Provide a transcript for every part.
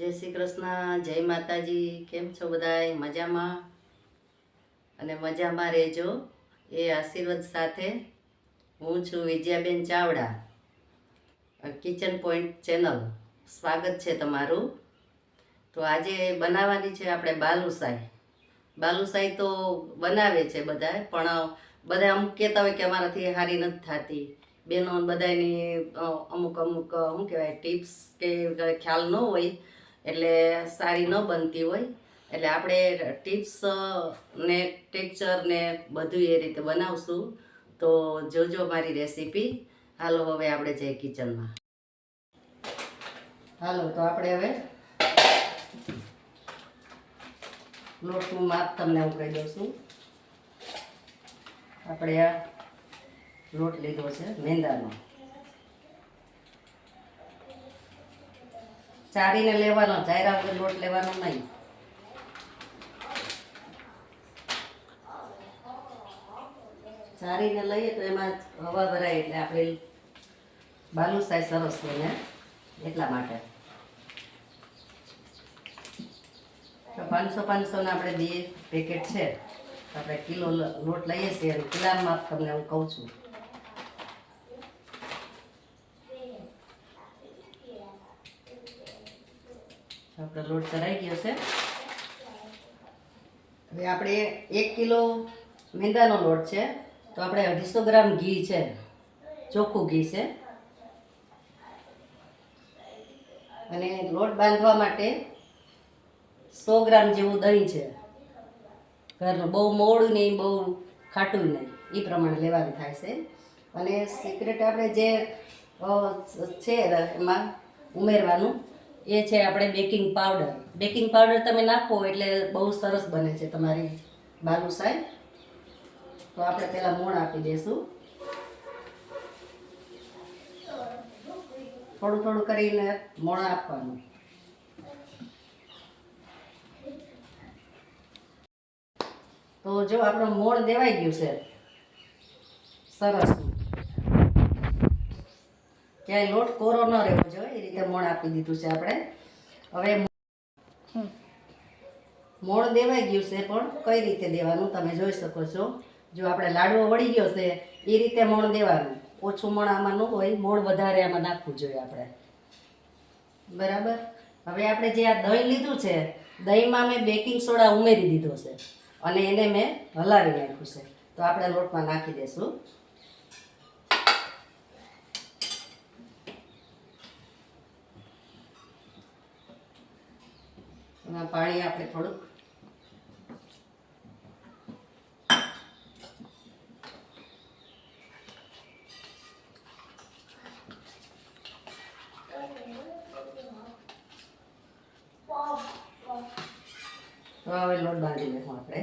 જય શ્રી કૃષ્ણ, જય માતાજી, કેમ છો બધાય? મજામાં? અને મજામાં રહેજો. એ આશીર્વાદ સાથે હું છું Vijayaben Chavda kitchen point channel. સ્વાગત છે તમારું. તો આજે બનાવવાની છે આપણે બાલુસાઈ. બાલુસાઈ તો બનાવે છે બધા પણ બધા અમુક કહેતા હોય કે અમારાથી સારી નથી થતી. બેનો બધાની અમુક અમુક શું કહેવાય, ટિપ્સ કે ખ્યાલ ન હોય. એટલે સારી ન બનતી હોય. એટલે આપણે ટિપ્સ ને ટેક્ચર ને બધું એ રીતે બનાવશું. તો જોજો મારી રેસીપી. હાલો હવે આપણે જઈએ કિચનમાં. હાલો, તો આપણે હવે લોટનું માપ તમને હું કહી દઉં છું. આપણે આ લોટ લીધો છે મેંદાનો. ચારીને લેવાનો, જાયરા વગર લોટ લેવાનો નહીં. ચારીને લઈએ તો એમાં હવા ભરાય એટલે આપણે બાલુસાઈ સરસ બને, એટલા માટે. તો પાંચસો પાંચસોના આપણે બે પેકેટ છે. આપણે કિલો લોટ લઈએ છીએ અને કિલામાં તમને હું કહું છું. આપણો લોટ ચરાઈ ગયો છે. હવે આપણે એક કિલો મેંદાનો લોટ છે. તો આપણે અઢીસો ગ્રામ ઘી છે. ચોખ્ખું ઘી છે. અને લોટ બાંધવા માટે સો ગ્રામ જેવું દહીં છે. ઘરનું બહુ મોડું નહીં, બહુ ખાટું નહીં. એ પ્રમાણે લેવાનું થાય છે. અને સિક્રેટ આપણે જે છે એમાં ઉમેરવાનું એ છે આપણે બેકિંગ પાવડર બેકિંગ પાવડર તમે નાખો એટલે બહુ સરસ બને છે તમારી બાલુસાઈ તો આપણે પહેલાં મોણ આપી દઈશું થોડું થોડું કરીને મોણ આપવાનું. તો જો આપણું મોણ દેવાઈ ગયું છે. સરસ. ક્યાંય લોટ કોરો ન રહેવો જોઈએ એ રીતે મોણ આપી દીધું છે આપણે. હવે મોણ દેવાઈ ગયું છે પણ કઈ રીતે દેવાનું તમે જોઈ શકો છો. જો આપણે લાડવો વળી ગયો છે એ રીતે મોણ દેવાનું. ઓછું મોણ આમાં ન હોય મોણ વધારે આમાં નાખવું જોઈએ આપણે. બરાબર? હવે આપણે જે આ દહીં લીધું છે દહીંમાં મેં બેકિંગ સોડા ઉમેરી દીધો છે. અને એને મેં હલાવી નાખ્યું છે. તો આપણે લોટમાં નાખી દઈશું એમાં પાણી આપણે થોડુંક હવે લોટ બાંધી લેવું આપણે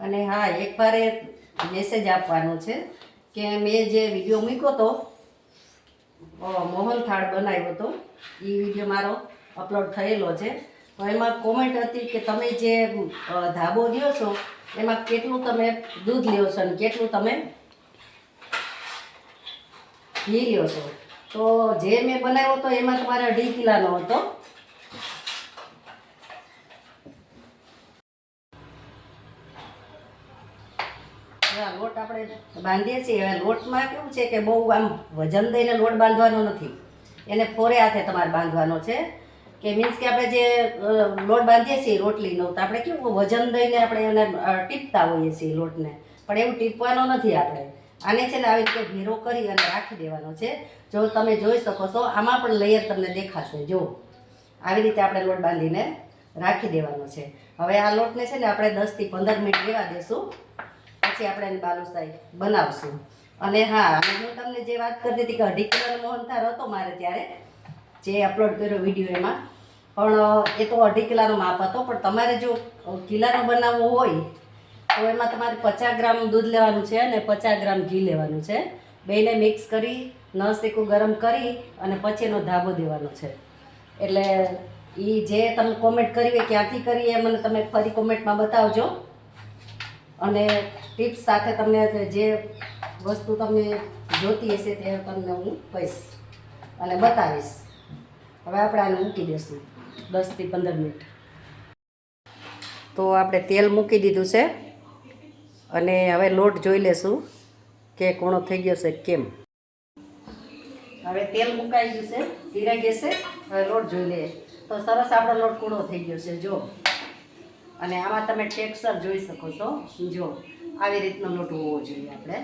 અને હા મેસેજ આપવાનો છે કે મેં જે વીડિયો મૂક્યો હતો મોહન થાળ બનાવ્યો હતો એ વીડિયો મારો અપલોડ થયેલો છે. તો એમાં કોમેન્ટ હતી કે તમે જે ધાબો લ્યો છો, એમાં કેટલું તમે દૂધ લ્યો છો અને કેટલું તમે ઘી લ્યો છો. તો જે મેં બનાવ્યો હતો એમાં તમારે અઢી કિલાનો હતો હવે આ લોટ આપણે બાંધીએ છીએ. હવે લોટમાં કેવું છે કે બહુ આમ વજન દઈને લોટ બાંધવાનો નથી. એને ફોરે હાથે તમારે બાંધવાનો છે. કે મીન્સ કે આપણે જે લોટ બાંધીએ છીએ રોટલીનો, તો આપણે કેવું વજન દઈને આપણે એને ટીપતા હોઈએ છીએ લોટને. પણ એવું ટીપવાનો નથી આપણે. આને છે ને આવી રીતે ઘેરો કરી અને રાખી દેવાનો છે. જો તમે જોઈ શકો છો, આમાં પણ લેયર તમને દેખાશે. જો, આવી રીતે આપણે લોટ બાંધીને રાખી દેવાનો છે. હવે આ લોટને છે ને આપણે દસથી પંદર મિનિટ રહેવા દેશું. પછી આપણે એને બાલુશાહી બનાવશું. અને હા હું તમને જે વાત કરતી હતી કે અઢી કિલોનો મોહનથાળ હતો મારે ત્યારે, જે અપલોડ કર્યો વીડિયો એમાં. પણ એ તો અઢી કિલાનો માપ હતો, પણ તમારે જો કિલાનો બનાવવો હોય, તો એમાં તમારે પચાસ ગ્રામ દૂધ લેવાનું છે અને પચાસ ગ્રામ ઘી લેવાનું છે. બેને મિક્સ કરી, ન શેકું, ગરમ કરી, અને પછી એનો ધાબો દેવાનો છે. એટલે એ જે તમે કોમેન્ટ કરી હોય ક્યાંથી કરી એ મને તમે ફરી કોમેન્ટમાં બતાવજો. અને ટિપ્સ સાથે તમને જે વસ્તુ તમને જોતી હશે તે તમને હું કહીશ અને બતાવીશ. હવે આપણે આને મૂકી દઈશું દસથી પંદર મિનિટ. તો આપણે તેલ મૂકી દીધું છે અને હવે લોટ જોઈ લેશું કે કોણો થઈ ગયો છે કેમ. હવે તેલ મુકાઈ ગયું છે ધીરાઈ જશે હવે લોટ જોઈ લઈએ. તો સરસ આપણો લોટ કૂણો થઈ ગયો છે, જો. અને આમાં તમે ટેક્સચર જોઈ શકો છો. જો, આવી રીતનો લોટ હોવો જોઈએ આપણે.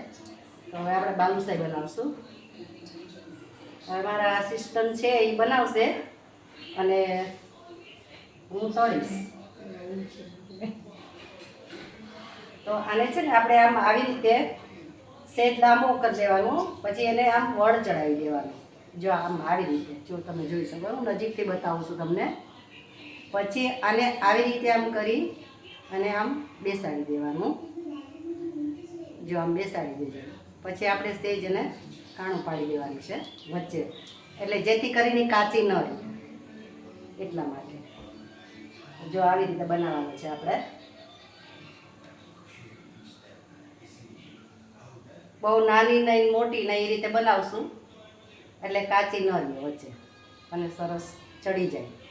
તો હવે આપણે બાલુસાઈ બનાવશું. હવે મારા આસિસ્ટન્ટ છે એ બનાવશે અને હું તળીશ. તો આને છે ને આપણે આમ આવી રીતે સેજ લાંબો કરી દેવાનું, પછી એને આમ વળ ચડાવી દેવાનું. જો આમ આવી રીતે, જો તમે જોઈ શકો, હું નજીકથી બતાવું છું તમને. પછી આને આવી રીતે આમ કરી અને આમ બેસાડી દેવાનું. જો આમ બેસાડી દેજો. પછી આપણે સેજને કાણું પાડી દેવાનું છે વચ્ચે. એટલે જેથી કરીને કાચી ન રહે. એટલા માટે. જો આવી રીતે બનાવવાનું છે આપણે. બહુ નાની નહીં, મોટી નહીં એ રીતે બનાવશું. એટલે કાચી ન રહે વચ્ચે. અને સરસ ચડી જાય.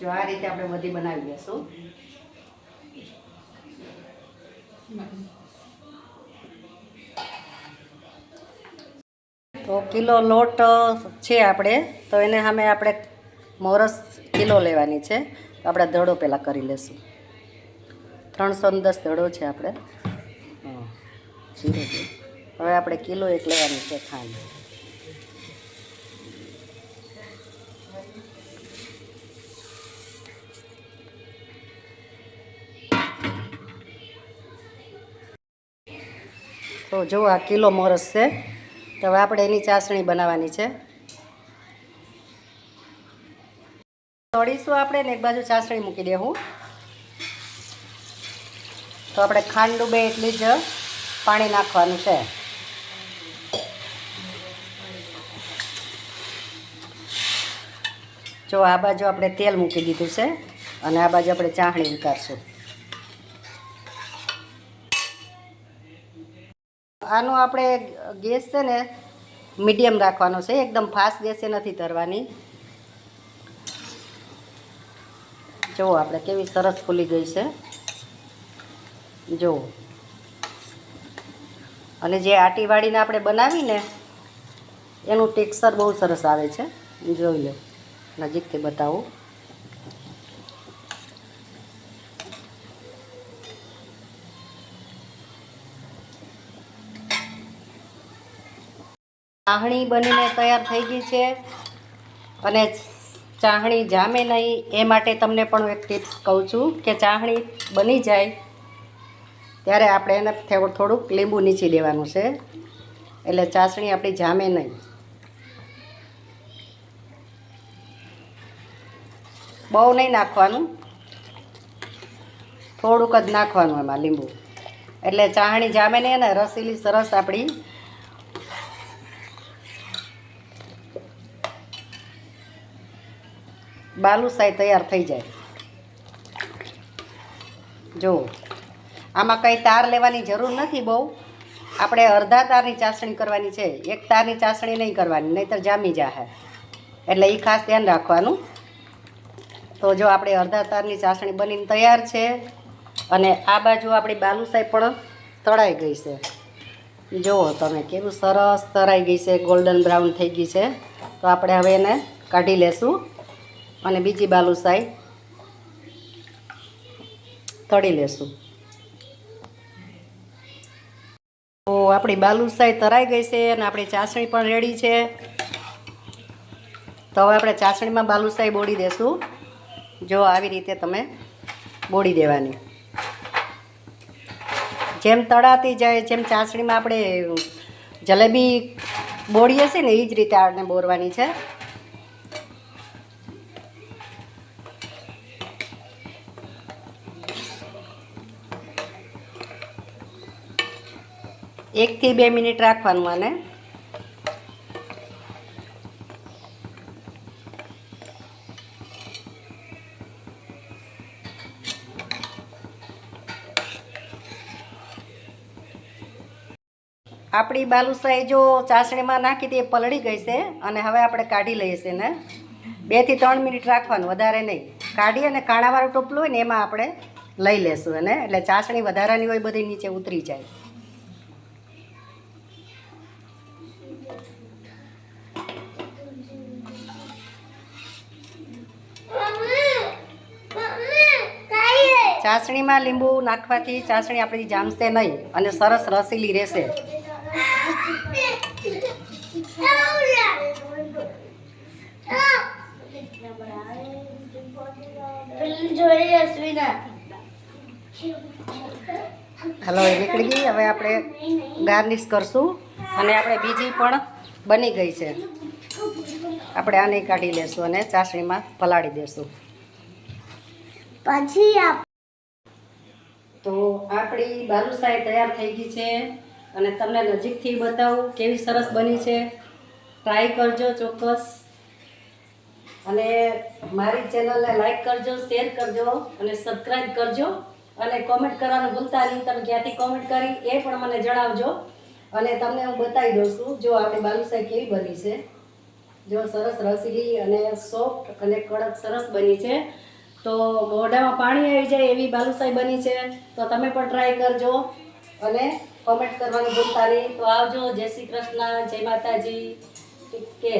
જો આ રીતે આપણે બધી બનાવી દઈશું તો કિલો લોટ છે આપણે. તો એને સામે આપણે મોરસ કિલો લેવાની છે. આપણે દડો પહેલાં કરી લેશું. ત્રણસો દસ દડો છે આપણે. હવે આપણે કિલો એક લેવાની છે ખાંડ. તો જો આ કિલો મોરસ છે, તો હવે આપણે એની ચાસણી બનાવવાની છે. તળીશું આપણે ને એક બાજુ ચાસણી મૂકી દેવું તો આપણે ખાંડ ડૂબે એટલી જ પાણી નાખવાનું છે. જો આ બાજુ આપણે તેલ મૂકી દીધું છે, અને આ બાજુ આપણે ચાસણી ઉતારશું. આનો આપણે ગેસ છે ને મીડિયમ રાખવાનો છે. એકદમ ફાસ્ટ ગેસે નથી તરવાની જુઓ આપણે કેવી સરસ ફૂલી ગઈ છે. જુઓ અને જે આટીવાળીને આપણે બનાવીને એનું ટેક્સચર બહુ સરસ આવે છે. જોઈ લો. નજીકથી બતાવું. ચાહણી બનીને તૈયાર થઈ ગઈ છે. અને ચાહણી જામે નહીં, એ માટે તમને પણ એક ટિપ્સ કહું છું કે ચાહણી બની જાય ત્યારે આપણે એને થોડું થોડુંક લીંબુ નીચી દેવાનું છે. એટલે ચાસણી આપણી જામે નહીં. બહુ નહીં નાખવાનું. થોડુંક જ નાખવાનું એમાં લીંબુ. એટલે ચાહણી જામે નહીં અને રસીલી સરસ આપણી બાલુસાઈ તૈયાર થઈ જાય. જો, આમાં કંઈ તાર લેવાની જરૂર નથી બહુ. આપણે અડધા તારની ચાસણી કરવાની છે. એક તારની ચાસણી નહીં કરવાની, નહીંતર જામી જાહે. એટલે એ ખાસ ધ્યાન રાખવાનું. તો જો આપણે અડધા તારની ચાસણી બનીને તૈયાર છે અને આ બાજુ આપણી બાલુસાઈ પણ તળાઈ ગઈ છે. જુઓ તમે કેવું સરસ તળાઈ ગઈ છે, ગોલ્ડન બ્રાઉન થઈ ગઈ છે. તો આપણે હવે એને કાઢી લેશું. અને બીજી બાલુસાઈ તળી લેશું. તો આપણી બાલુસાઈ તરાઈ ગઈ છે અને આપણી ચાસણી પણ રેડી છે. તો હવે આપણે ચાસણીમાં બાલુસાઈ બોળી દેશું. જો આવી રીતે તમે બોળી દેવાની. જેમ તળાતી જાય, જેમ ચાસણીમાં આપણે જલેબી બોળીએ છીએ ને એ જ રીતે આને બોરવાની છે. એકથી બે મિનિટ રાખવાનું આને. આપણી બાલુસાઈ જો ચાસણીમાં નાખી હતી એ પલળી ગઈ છે અને હવે આપણે કાઢી લઈએ છીએ ને. બેથી ત્રણ મિનિટ રાખવાનું, વધારે નહીં. કાઢી અને કાણાવાળું ટોપલું હોય ને એમાં આપણે લઈ લેશું એને, એટલે ચાસણી વધારાની હોય બધી નીચે ઉતરી જાય. ચાસણીમાં લીંબુ નાખવાથી ચાસણી આપણી જામશે નહીં અને સરસ રસીલી રહેશે. હલો એ નીકળી ગઈ. હવે આપણે ગાર્નિશ કરશું અને આપણે બીજી પણ બની ગઈ છે. આપણે આને કાઢી લેશું અને ચાસણીમાં પલાળી દેશું. પછી આપણી બાલુશાહી તૈયાર થઈ ગઈ છે. અને તમને નજીકથી બતાવું કેવી સરસ બની છે. ટ્રાય કરજો ચોક્કસ. અને મારી ચેનલને લાઈક કરજો શેર કરજો અને સબસ્ક્રાઈબ કરજો. અને કોમેન્ટ કરવાનું ભૂલતા નહીં. તમે ક્યાંથી કોમેન્ટ કરી એ પણ મને જણાવજો. અને તમને હું બતાવી દઉં છું, જો આપણી બાલુશાહી કેવી બની છે. જો સરસ રસીલી અને સોફ્ટ અને કડક સરસ બની છે. તો મોઢામાં પાણી આવી જાય એવી બાલુસાઈ બની છે. તો તમે પણ ટ્રાય કરજો અને કોમેન્ટ કરવાનું ભૂલતા નહીં. તો આવજો. જય શ્રી કૃષ્ણ. જય માતાજી. કે